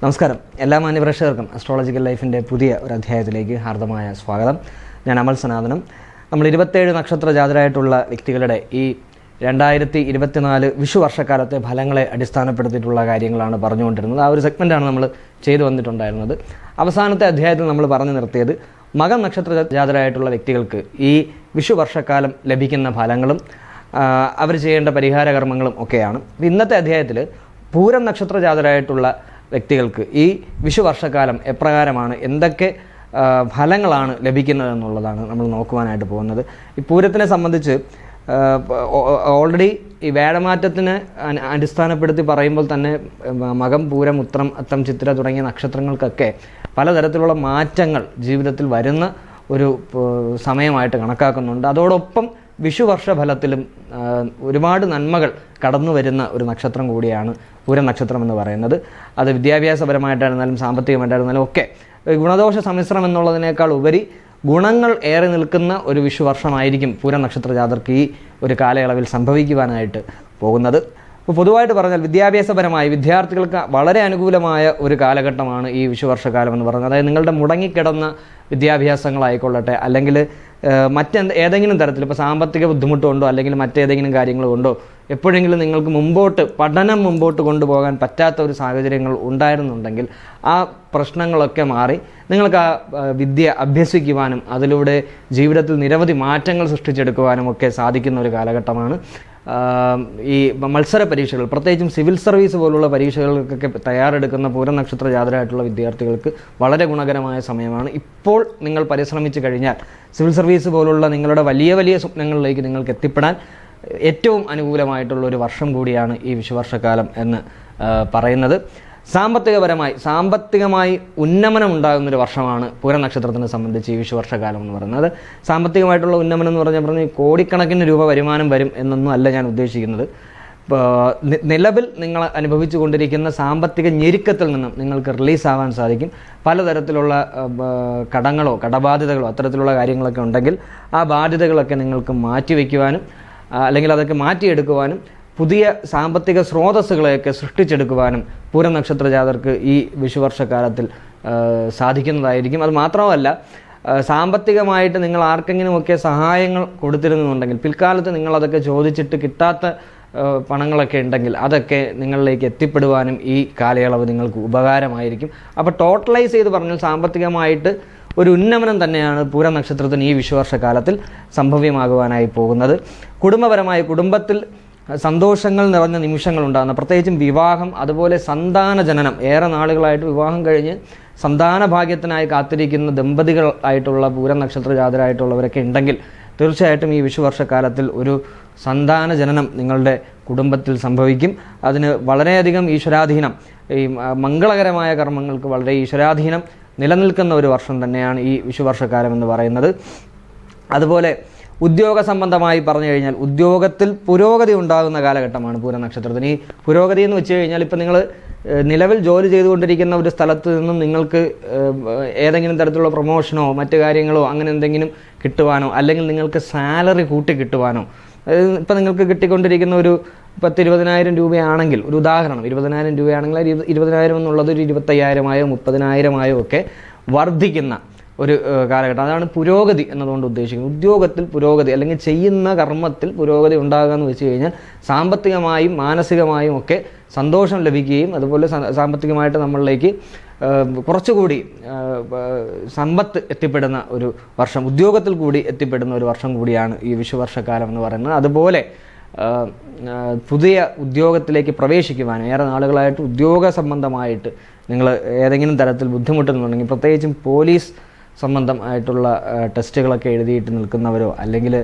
നമസ്കാരം. എല്ലാ മാന്യപ്രേക്ഷകർക്കും അസ്ട്രോളജിക്കൽ ലൈഫിന്റെ പുതിയ ഒരു അധ്യായത്തിലേക്ക് ഹാർദമായ സ്വാഗതം. ഞാൻ അമൽ സനാതനം. നമ്മൾ ഇരുപത്തേഴ് നക്ഷത്ര ജാതരായിട്ടുള്ള വ്യക്തികളുടെ ഈ രണ്ടായിരത്തി ഇരുപത്തിനാല് വിഷു വർഷക്കാലത്തെ ഫലങ്ങളെ അടിസ്ഥാനപ്പെടുത്തിയിട്ടുള്ള കാര്യങ്ങളാണ് പറഞ്ഞുകൊണ്ടിരുന്നത്. ആ ഒരു സെഗ്മെന്റാണ് നമ്മൾ ചെയ്തു വന്നിട്ടുണ്ടായിരുന്നത്. അവസാനത്തെ അധ്യായത്തിൽ നമ്മൾ പറഞ്ഞു നിർത്തിയത് മകം നക്ഷത്ര ജാതരായിട്ടുള്ള വ്യക്തികൾക്ക് ഈ വിഷു വർഷക്കാലം ലഭിക്കുന്ന ഫലങ്ങളും അവർ ചെയ്യേണ്ട പരിഹാര കർമ്മങ്ങളും ഒക്കെയാണ്. ഇന്നത്തെ അധ്യായത്തിൽ പൂരം നക്ഷത്ര ജാതരായിട്ടുള്ള വ്യക്തികൾക്ക് ഈ വിഷു വർഷക്കാലം എപ്രകാരമാണ് എന്തൊക്കെ ഫലങ്ങളാണ് ലഭിക്കുന്നത് എന്നുള്ളതാണ് നമ്മൾ നോക്കുവാനായിട്ട് പോകുന്നത്. ഈ പൂരത്തിനെ സംബന്ധിച്ച് ഓൾറെഡി ഈ വേടമാറ്റത്തിന് അടിസ്ഥാനപ്പെടുത്തി പറയുമ്പോൾ തന്നെ മകം പൂരം ഉത്രം അത്തം ചിത്ര തുടങ്ങിയ നക്ഷത്രങ്ങൾക്കൊക്കെ പലതരത്തിലുള്ള മാറ്റങ്ങൾ ജീവിതത്തിൽ വരുന്ന ഒരു സമയമായിട്ട് കണക്കാക്കുന്നുണ്ട്. അതോടൊപ്പം വിഷുവർഷ ഫലത്തിലും ഒരുപാട് നന്മകൾ കടന്നു വരുന്ന ഒരു നക്ഷത്രം കൂടിയാണ് പൂരം നക്ഷത്രം എന്ന് പറയുന്നത്. അത് വിദ്യാഭ്യാസപരമായിട്ടായിരുന്നാലും സാമ്പത്തികമായിട്ടായിരുന്നാലും ഒക്കെ ഗുണദോഷ സമ്മിശ്രം എന്നുള്ളതിനേക്കാൾ ഉപരി ഗുണങ്ങൾ ഏറെ നിൽക്കുന്ന ഒരു വിഷുവർഷമായിരിക്കും പൂരം നക്ഷത്ര ജാതർക്ക് ഈ ഒരു കാലയളവിൽ സംഭവിക്കുവാനായിട്ട് പോകുന്നത്. ഇപ്പോൾ പൊതുവായിട്ട് പറഞ്ഞാൽ വിദ്യാഭ്യാസപരമായി വിദ്യാർത്ഥികൾക്ക് വളരെ അനുകൂലമായ ഒരു കാലഘട്ടമാണ് ഈ വിഷുവർഷക്കാലം എന്ന് പറയുന്നത് അതായത് നിങ്ങളുടെ മുടങ്ങിക്കിടന്ന വിദ്യാഭ്യാസങ്ങളായിക്കൊള്ളട്ടെ അല്ലെങ്കിൽ മറ്റെന്ത് ഏതെങ്കിലും തരത്തിൽ ഇപ്പോൾ സാമ്പത്തിക ബുദ്ധിമുട്ടുകൊണ്ടോ അല്ലെങ്കിൽ മറ്റേതെങ്കിലും കാര്യങ്ങൾ കൊണ്ടോ എപ്പോഴെങ്കിലും നിങ്ങൾക്ക് മുമ്പോട്ട് പഠനം മുമ്പോട്ട് കൊണ്ടുപോകാൻ പറ്റാത്ത ഒരു സാഹചര്യങ്ങൾ ഉണ്ടായിരുന്നുണ്ടെങ്കിൽ ആ പ്രശ്നങ്ങളൊക്കെ മാറി നിങ്ങൾക്ക് ആ വിദ്യ അഭ്യസിക്കുവാനും അതിലൂടെ ജീവിതത്തിൽ നിരവധി മാറ്റങ്ങൾ സൃഷ്ടിച്ചെടുക്കുവാനും ഒക്കെ സാധിക്കുന്ന ഒരു കാലഘട്ടമാണ്. ഈ മത്സര പരീക്ഷകൾ പ്രത്യേകിച്ചും സിവിൽ സർവീസ് പോലുള്ള പരീക്ഷകൾക്കൊക്കെ തയ്യാറെടുക്കുന്ന പൂരനക്ഷത്ര ജാതരായിട്ടുള്ള വിദ്യാർത്ഥികൾക്ക് വളരെ ഗുണകരമായ സമയമാണ്. ഇപ്പോൾ നിങ്ങൾ പരിശ്രമിച്ചു കഴിഞ്ഞാൽ സിവിൽ സർവീസ് പോലുള്ള നിങ്ങളുടെ വലിയ വലിയ സ്വപ്നങ്ങളിലേക്ക് നിങ്ങൾക്ക് എത്തിപ്പെടാൻ ഏറ്റവും അനുകൂലമായിട്ടുള്ള ഒരു വർഷം കൂടിയാണ് ഈ വിഷുവർഷക്കാലം എന്ന് പറയുന്നത്. സാമ്പത്തികപരമായി സാമ്പത്തികമായി ഉന്നമനം ഉണ്ടാകുന്ന ഒരു വർഷമാണ് പൂരനക്ഷത്രത്തിനെ സംബന്ധിച്ച് ഈ വിഷുവർഷകാലം എന്ന് പറയുന്നത്. സാമ്പത്തികമായിട്ടുള്ള ഉന്നമനം എന്ന് പറഞ്ഞാൽ പറഞ്ഞാൽ കോടിക്കണക്കിന് രൂപ വരുമാനം വരും എന്നൊന്നും അല്ല ഞാൻ ഉദ്ദേശിക്കുന്നത്. നിലവിൽ നിങ്ങൾ അനുഭവിച്ചു കൊണ്ടിരിക്കുന്ന സാമ്പത്തിക ഞെരുക്കത്തിൽ നിന്നും നിങ്ങൾക്ക് റിലീസ് ആവാൻ സാധിക്കും. പലതരത്തിലുള്ള കടങ്ങളോ കടബാധ്യതകളോ അത്തരത്തിലുള്ള കാര്യങ്ങളൊക്കെ ഉണ്ടെങ്കിൽ ആ ബാധ്യതകളൊക്കെ നിങ്ങൾക്ക് മാറ്റിവെക്കുവാനും അല്ലെങ്കിൽ അതൊക്കെ മാറ്റിയെടുക്കുവാനും പുതിയ സാമ്പത്തിക സ്രോതസ്സുകളെയൊക്കെ സൃഷ്ടിച്ചെടുക്കുവാനും പൂരം നക്ഷത്ര ജാതർക്ക് ഈ വിഷുവർഷക്കാലത്തിൽ സാധിക്കുന്നതായിരിക്കും. അത് മാത്രമല്ല സാമ്പത്തികമായിട്ട് നിങ്ങൾ ആർക്കെങ്കിലുമൊക്കെ സഹായങ്ങൾ കൊടുത്തിരുന്നുണ്ടെങ്കിൽ പിൽക്കാലത്ത് നിങ്ങൾ അതൊക്കെ ചോദിച്ചിട്ട് കിട്ടാത്ത പണങ്ങളൊക്കെ ഉണ്ടെങ്കിൽ അതൊക്കെ നിങ്ങളിലേക്ക് എത്തിപ്പെടുവാനും ഈ കാലയളവ് നിങ്ങൾക്ക് ഉപകാരമായിരിക്കും. അപ്പോൾ ടോട്ടലൈസ് ചെയ്ത് പറഞ്ഞാൽ സാമ്പത്തികമായിട്ട് ഒരു ഉന്നമനം തന്നെയാണ് പൂര നക്ഷത്രത്തിന് ഈ വിഷുവർഷക്കാലത്തിൽ സംഭവ്യമാകുവാനായി പോകുന്നത്. കുടുംബപരമായി കുടുംബത്തിൽ സന്തോഷങ്ങൾ നിറഞ്ഞ നിമിഷങ്ങൾ ഉണ്ടാകുന്ന പ്രത്യേകിച്ചും വിവാഹം അതുപോലെ സന്താന ജനനം. ഏറെ നാളുകളായിട്ട് വിവാഹം കഴിഞ്ഞ് സന്താന ഭാഗ്യത്തിനായി കാത്തിരിക്കുന്ന ദമ്പതികൾ ആയിട്ടുള്ള പൂര നക്ഷത്ര ജാതരായിട്ടുള്ളവരൊക്കെ ഉണ്ടെങ്കിൽ തീർച്ചയായിട്ടും ഈ വിഷുവർഷക്കാലത്തിൽ ഒരു സന്താന ജനനം നിങ്ങളുടെ കുടുംബത്തിൽ സംഭവിക്കും. അതിന് വളരെയധികം ഈശ്വരാധീനം. ഈ മംഗളകരമായ കർമ്മങ്ങൾക്ക് വളരെ ഈശ്വരാധീനം നിലനിൽക്കുന്ന ഒരു വർഷം തന്നെയാണ് ഈ വിഷുവർഷക്കാലം എന്ന് പറയുന്നത്. അതുപോലെ ഉദ്യോഗ സംബന്ധമായി പറഞ്ഞു കഴിഞ്ഞാൽ ഉദ്യോഗത്തിൽ പുരോഗതി ഉണ്ടാകുന്ന കാലഘട്ടമാണ് പൂര നക്ഷത്രത്തിന് ഈ പുരോഗതി എന്ന് വെച്ച് കഴിഞ്ഞാൽ ഇപ്പം നിങ്ങൾ നിലവിൽ ജോലി ചെയ്തുകൊണ്ടിരിക്കുന്ന ഒരു സ്ഥലത്ത് നിന്നും നിങ്ങൾക്ക് ഏതെങ്കിലും തരത്തിലുള്ള പ്രൊമോഷനോ മറ്റു കാര്യങ്ങളോ അങ്ങനെ എന്തെങ്കിലും കിട്ടുവാനോ അല്ലെങ്കിൽ നിങ്ങൾക്ക് സാലറി കൂട്ടി കിട്ടുവാനോ ഇപ്പം നിങ്ങൾക്ക് കിട്ടിക്കൊണ്ടിരിക്കുന്ന ഒരു പത്ത് ഇരുപതിനായിരം രൂപയാണെങ്കിൽ ഒരു ഉദാഹരണം ഇരുപതിനായിരം രൂപയാണെങ്കിൽ ഇരുപതിനായിരം എന്നുള്ളത് ഒരു ഇരുപത്തയ്യായിരമായോ മുപ്പതിനായിരമായോ ഒക്കെ വർദ്ധിക്കുന്ന ഒരു കാലഘട്ടം. അതാണ് പുരോഗതി എന്നതുകൊണ്ട് ഉദ്ദേശിക്കുന്നത്. ഉദ്യോഗത്തിൽ പുരോഗതി അല്ലെങ്കിൽ ചെയ്യുന്ന കർമ്മത്തിൽ പുരോഗതി ഉണ്ടാകുക എന്ന് വെച്ച് കഴിഞ്ഞാൽ സാമ്പത്തികമായും മാനസികമായും ഒക്കെ സന്തോഷം ലഭിക്കുകയും അതുപോലെ സാമ്പത്തികമായിട്ട് നമ്മളിലേക്ക് കുറച്ചുകൂടി സമ്പത്ത് എത്തിപ്പെടുന്ന ഒരു വർഷം ഉദ്യോഗത്തിൽ കൂടി എത്തിപ്പെടുന്ന ഒരു വർഷം കൂടിയാണ് ഈ വിഷുവർഷക്കാലം എന്ന് പറയുന്നത്. അതുപോലെ പുതിയ ഉദ്യോഗത്തിലേക്ക് പ്രവേശിക്കുവാൻ ഏറെ നാളുകളായിട്ട് ഉദ്യോഗ സംബന്ധമായിട്ട് നിങ്ങൾ ഏതെങ്കിലും തരത്തിൽ ബുദ്ധിമുട്ടുന്നുണ്ടെങ്കിൽ പ്രത്യേകിച്ചും പോലീസ് സംബന്ധമായിട്ടുള്ള ടെസ്റ്റുകളൊക്കെ എഴുതിയിട്ട് നിൽക്കുന്നവരോ അല്ലെങ്കിൽ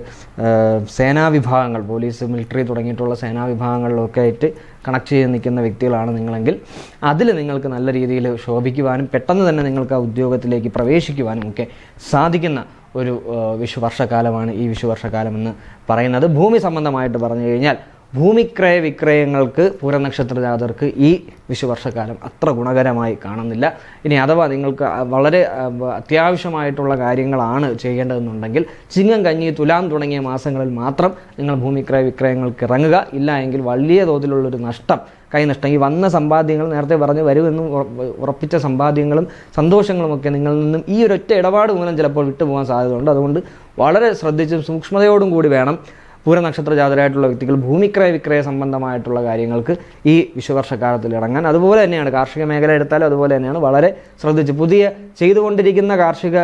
സേനാ വിഭാഗങ്ങൾ പോലീസ് മിലിറ്ററി തുടങ്ങിയിട്ടുള്ള സേനാ വിഭാഗങ്ങളിലൊക്കെ ആയിട്ട് കണക്ട് ചെയ്ത് നിൽക്കുന്ന വ്യക്തികളാണ് നിങ്ങളെങ്കിൽ അതിൽ നിങ്ങൾക്ക് നല്ല രീതിയിൽ ശോഭിക്കുവാനും പെട്ടെന്ന് തന്നെ നിങ്ങൾക്ക് ആ ഉദ്യോഗത്തിലേക്ക് പ്രവേശിക്കുവാനും ഒക്കെ സാധിക്കുന്ന ഒരു ആഹ് വിഷു വർഷക്കാലമാണ് ഈ വിഷു വർഷക്കാലം എന്ന് പറയുന്നത്. ഭൂമി സംബന്ധമായിട്ട് പറഞ്ഞു കഴിഞ്ഞാൽ ഭൂമിക്രയ വിക്രയങ്ങൾക്ക് പൂരനക്ഷത്ര ജാതർക്ക് ഈ വിഷുവർഷക്കാലം അത്ര ഗുണകരമായി കാണുന്നില്ല. ഇനി അഥവാ നിങ്ങൾക്ക് വളരെ അത്യാവശ്യമായിട്ടുള്ള കാര്യങ്ങളാണ് ചെയ്യേണ്ടതെന്നുണ്ടെങ്കിൽ ചിങ്ങം കഞ്ഞി തുലാം തുടങ്ങിയ മാസങ്ങളിൽ മാത്രം നിങ്ങൾ ഭൂമിക്രയ വിക്രയങ്ങൾക്ക് ഇറങ്ങുക. ഇല്ല എങ്കിൽ വലിയ തോതിലുള്ളൊരു നഷ്ടം കൈനഷ്ടം ഈ വന്ന സമ്പാദ്യങ്ങൾ നേരത്തെ പറഞ്ഞു വരുമെന്നും ഉറ- ഉറപ്പിച്ച സമ്പാദ്യങ്ങളും സന്തോഷങ്ങളുമൊക്കെ നിങ്ങളിൽ നിന്നും ഈ ഒരൊറ്റ ഇടപാട് മൂലം ചിലപ്പോൾ വിട്ടുപോകാൻ സാധ്യതയുണ്ട്. അതുകൊണ്ട് വളരെ ശ്രദ്ധിച്ചും സൂക്ഷ്മതയോടും കൂടി വേണം പൂരനക്ഷത്ര ജാതരായിട്ടുള്ള വ്യക്തികൾ ഭൂമിക്രയ വിക്രയ സംബന്ധമായിട്ടുള്ള കാര്യങ്ങൾക്ക് ഈ വിശ്വവർഷക്കാലത്തിൽ ഇറങ്ങാൻ അതുപോലെ തന്നെയാണ് കാർഷിക മേഖല എടുത്താലും അതുപോലെ തന്നെയാണ് വളരെ ശ്രദ്ധിച്ച് പുതിയ ചെയ്തുകൊണ്ടിരിക്കുന്ന കാർഷിക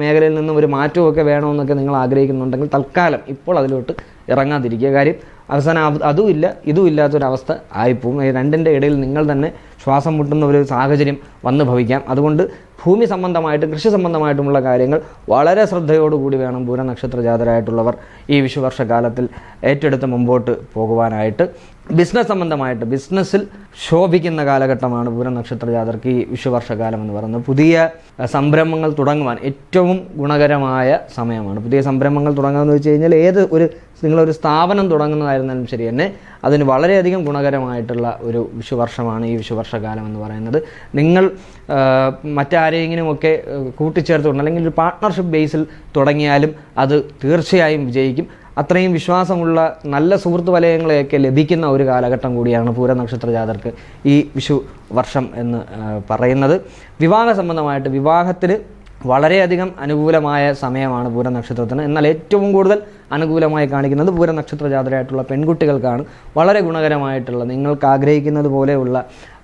മേഖലയിൽ നിന്നും ഒരു മാറ്റമൊക്കെ വേണമെന്നൊക്കെ നിങ്ങൾ ആഗ്രഹിക്കുന്നുണ്ടെങ്കിൽ തൽക്കാലം ഇപ്പോൾ അതിലോട്ട് ഇറങ്ങാതിരിക്കുക. കാര്യം അവസാനം അത് ഇല്ല ഇതും ഇല്ലാത്തൊരവസ്ഥ ആയിപ്പോവും രണ്ടിന്റെ ഇടയിൽ നിങ്ങൾ തന്നെ ശ്വാസം മുട്ടുന്ന ഒരു സാഹചര്യം വന്നു ഭവിക്കാം. അതുകൊണ്ട് ഭൂമി സംബന്ധമായിട്ടും കൃഷി സംബന്ധമായിട്ടുമുള്ള കാര്യങ്ങൾ വളരെ ശ്രദ്ധയോടുകൂടി വേണം പൂരനക്ഷത്ര ജാതരായിട്ടുള്ളവർ ഈ വിഷുവർഷകാലത്തിൽ ഏറ്റെടുത്ത് മുമ്പോട്ട് പോകുവാനായിട്ട്. ബിസിനസ് സംബന്ധമായിട്ട് ബിസിനസ്സിൽ ശോഭിക്കുന്ന കാലഘട്ടമാണ് പൂരം നക്ഷത്ര ജാതർക്ക് ഈ വിഷുവർഷകാലം എന്ന് പറയുന്നത്. പുതിയ സംരംഭങ്ങൾ തുടങ്ങുവാൻ ഏറ്റവും ഗുണകരമായ സമയമാണ്. പുതിയ സംരംഭങ്ങൾ തുടങ്ങുകയെന്ന് വെച്ച് കഴിഞ്ഞാൽ ഏത് ഒരു നിങ്ങളൊരു സ്ഥാപനം തുടങ്ങുന്നതായിരുന്നാലും ശരി തന്നെ അതിന് വളരെയധികം ഗുണകരമായിട്ടുള്ള ഒരു വിഷുവർഷമാണ് ഈ വിഷുവർഷകാലം എന്ന് പറയുന്നത്. നിങ്ങൾ മറ്റാരെങ്കിലുമൊക്കെ കൂട്ടിച്ചേർത്തുകൊണ്ട് അല്ലെങ്കിൽ ഒരു പാർട്ട്ണർഷിപ്പ് ബേസിൽ തുടങ്ങിയാലും അത് തീർച്ചയായും വിജയിക്കും. അത്രയും വിശ്വാസമുള്ള നല്ല സുഹൃത്ത് വലയങ്ങളെയൊക്കെ ലഭിക്കുന്ന ഒരു കാലഘട്ടം കൂടിയാണ് പൂരനക്ഷത്ര ജാതർക്ക് ഈ വിഷു വർഷം എന്ന് പറയുന്നത്. വിവാഹ സംബന്ധമായിട്ട് വിവാഹത്തിന് വളരെയധികം അനുകൂലമായ സമയമാണ് പൂരനക്ഷത്രത്തിന് എന്നാൽ ഏറ്റവും കൂടുതൽ അനുകൂലമായി കാണിക്കുന്നത് പൂരനക്ഷത്ര ജാതരായിട്ടുള്ള പെൺകുട്ടികൾക്കാണ്. വളരെ ഗുണകരമായിട്ടുള്ള നിങ്ങൾക്ക് ആഗ്രഹിക്കുന്നത് പോലെയുള്ള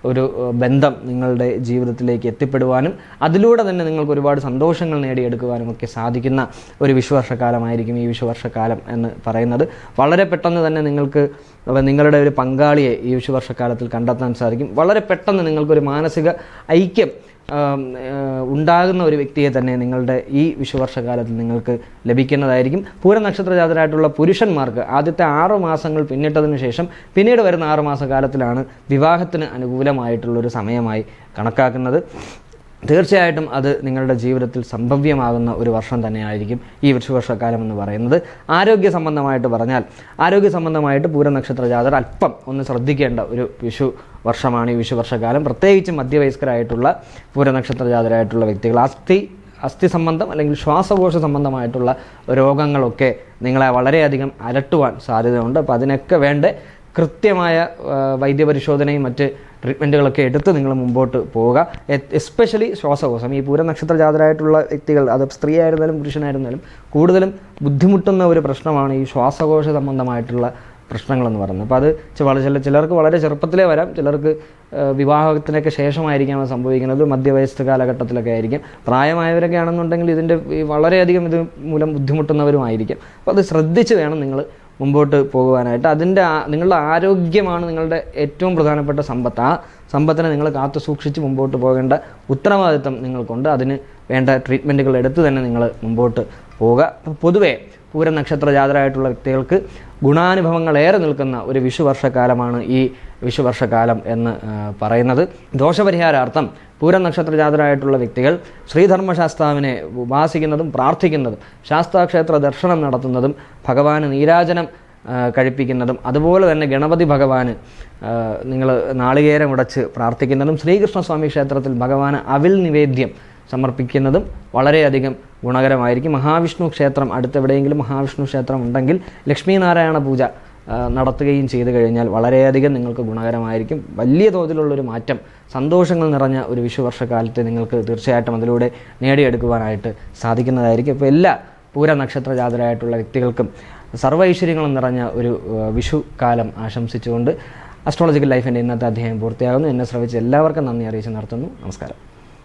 ഒരു ബന്ധം നിങ്ങളുടെ ജീവിതത്തിലേക്ക് എത്തിപ്പെടുവാനും അതിലൂടെ തന്നെ നിങ്ങൾക്ക് ഒരുപാട് സന്തോഷങ്ങൾ നേടിയെടുക്കുവാനും ഒക്കെ സാധിക്കുന്ന ഒരു വിഷുവർഷക്കാലമായിരിക്കും ഈ വിഷുവർഷക്കാലം എന്ന് പറയുന്നത്. വളരെ പെട്ടെന്ന് തന്നെ നിങ്ങൾക്ക് നിങ്ങളുടെ ഒരു പങ്കാളിയെ ഈ വിഷുവർഷക്കാലത്തിൽ കണ്ടെത്താൻ സാധിക്കും. വളരെ പെട്ടെന്ന് നിങ്ങൾക്കൊരു മാനസിക ഐക്യം ഉണ്ടാകുന്ന ഒരു വ്യക്തിയെ തന്നെ നിങ്ങളുടെ ഈ വിഷുവർഷകാലത്തിൽ നിങ്ങൾക്ക് ലഭിക്കുന്നതായിരിക്കും. പൂരനക്ഷത്ര ജാതരായിട്ടുള്ള പുരുഷന്മാർക്ക് ആദ്യത്തെ ആറ് മാസങ്ങൾ പിന്നിട്ടതിന് ശേഷം പിന്നീട് വരുന്ന ആറ് മാസക്കാലത്തിലാണ് വിവാഹത്തിന് അനുകൂലമായിട്ടുള്ള ഒരു സമയമായി കണക്കാക്കുന്നത്. തീർച്ചയായിട്ടും അത് നിങ്ങളുടെ ജീവിതത്തിൽ സംഭവ്യമാകുന്ന ഒരു വർഷം തന്നെയായിരിക്കും ഈ വൃക്ഷവർഷക്കാലം എന്ന് പറയുന്നത്. ആരോഗ്യ സംബന്ധമായിട്ട് പറഞ്ഞാൽ ആരോഗ്യ സംബന്ധമായിട്ട് പൂരനക്ഷത്ര ജാതർ അല്പം ഒന്ന് ശ്രദ്ധിക്കേണ്ട ഒരു വിഷു വർഷമാണ് ഈ വിഷുവർഷക്കാലം. പ്രത്യേകിച്ച് മധ്യവയസ്കരായിട്ടുള്ള പൂരനക്ഷത്ര ജാതരായിട്ടുള്ള വ്യക്തികൾ അസ്ഥി അസ്ഥി സംബന്ധം അല്ലെങ്കിൽ ശ്വാസകോശ സംബന്ധമായിട്ടുള്ള രോഗങ്ങളൊക്കെ നിങ്ങളെ വളരെയധികം അലട്ടുവാൻ സാധ്യതയുണ്ട്. അപ്പോൾ അതിനൊക്കെ വേണ്ട കൃത്യമായ വൈദ്യപരിശോധനയും മറ്റ് ട്രീറ്റ്മെന്റുകളൊക്കെ എടുത്ത് നിങ്ങൾ മുമ്പോട്ട് പോവുക. എസ്പെഷ്യലി ശ്വാസകോശം. ഈ പൂരനക്ഷത്ര ജാതരായിട്ടുള്ള വ്യക്തികൾ അത് സ്ത്രീ ആയിരുന്നാലും പുരുഷനായിരുന്നാലും കൂടുതലും ബുദ്ധിമുട്ടുന്ന ഒരു പ്രശ്നമാണ് ഈ ശ്വാസകോശ സംബന്ധമായിട്ടുള്ള പ്രശ്നങ്ങളെന്ന് പറയുന്നത്. അപ്പോൾ അത് വളരെ ചില ചിലർക്ക് വളരെ ചെറുപ്പത്തിലേ വരാം. ചിലർക്ക് വിവാഹത്തിനൊക്കെ ശേഷമായിരിക്കാം അത് സംഭവിക്കുന്നത്. മധ്യവയസ്ക കാലഘട്ടത്തിലൊക്കെ ആയിരിക്കും. പ്രായമായവരൊക്കെ ആണെന്നുണ്ടെങ്കിൽ ഇതിന്റെ വളരെയധികം ഇത് മൂലം ബുദ്ധിമുട്ടുന്നവരുമായിരിക്കും. അപ്പോൾ അത് ശ്രദ്ധിച്ച് വേണം നിങ്ങൾ മുമ്പോട്ട് പോകുവാനായിട്ട് അതിന്റെ നിങ്ങളുടെ ആരോഗ്യമാണ് നിങ്ങളുടെ ഏറ്റവും പ്രധാനപ്പെട്ട സമ്പത്ത്. ആ സമ്പത്തിനെ നിങ്ങൾ കാത്തു സൂക്ഷിച്ച് മുമ്പോട്ട് പോകേണ്ട ഉത്തരവാദിത്തം നിങ്ങൾക്കുണ്ട്. അതിന് വേണ്ട ട്രീറ്റ്മെന്റുകൾ എടുത്ത് തന്നെ നിങ്ങൾ മുമ്പോട്ട് പോവുക. പൊതുവേ പൂര നക്ഷത്ര ജാതരായിട്ടുള്ള വ്യക്തികൾക്ക് ഗുണാനുഭവങ്ങൾ ഏറെ നിൽക്കുന്ന ഒരു വിഷുവർഷക്കാലമാണ് ഈ വിഷുവർഷക്കാലം എന്ന് പറയുന്നത്. ദോഷപരിഹാരാർത്ഥം പൂര നക്ഷത്ര ജാതരായിട്ടുള്ള വ്യക്തികൾ ശ്രീധർമ്മശാസ്താവിനെ ഉപാസിക്കുന്നതും പ്രാർത്ഥിക്കുന്നതും ശാസ്താക്ഷേത്ര ദർശനം നടത്തുന്നതും ഭഗവാന് നീരാജനം കഴിപ്പിക്കുന്നതും അതുപോലെ തന്നെ ഗണപതി ഭഗവാന് നിങ്ങൾ നാളികേരം ഉടച്ച് പ്രാർത്ഥിക്കുന്നതും ശ്രീകൃഷ്ണസ്വാമി ക്ഷേത്രത്തിൽ ഭഗവാന് അവിൽ നിവേദ്യം സമർപ്പിക്കുന്നതും വളരെയധികം ഗുണകരമായിരിക്കും. മഹാവിഷ്ണു ക്ഷേത്രം അടുത്തെവിടെയെങ്കിലും മഹാവിഷ്ണു ക്ഷേത്രം ഉണ്ടെങ്കിൽ ലക്ഷ്മീനാരായണ പൂജ നടത്തുകയും ചെയ്തു കഴിഞ്ഞാൽ വളരെയധികം നിങ്ങൾക്ക് ഗുണകരമായിരിക്കും. വലിയ തോതിലുള്ളൊരു മാറ്റം സന്തോഷങ്ങൾ നിറഞ്ഞ ഒരു വിഷുവർഷക്കാലത്തെ നിങ്ങൾക്ക് തീർച്ചയായിട്ടും അതിലൂടെ നേടിയെടുക്കുവാനായിട്ട് സാധിക്കുന്നതായിരിക്കും. ഇപ്പോൾ എല്ലാ പൂര നക്ഷത്ര ജാതരായിട്ടുള്ള വ്യക്തികൾക്കും സർവ നിറഞ്ഞ ഒരു വിഷു കാലം ആശംസിച്ചുകൊണ്ട് അസ്ട്രോളജിക്കൽ ലൈഫിന്റെ ഇന്നത്തെ അധ്യായം പൂർത്തിയാകുന്നു. എന്നെ ശ്രവിച്ച എല്ലാവർക്കും നന്ദി അറിയിച്ച് നടത്തുന്നു നമസ്കാരം.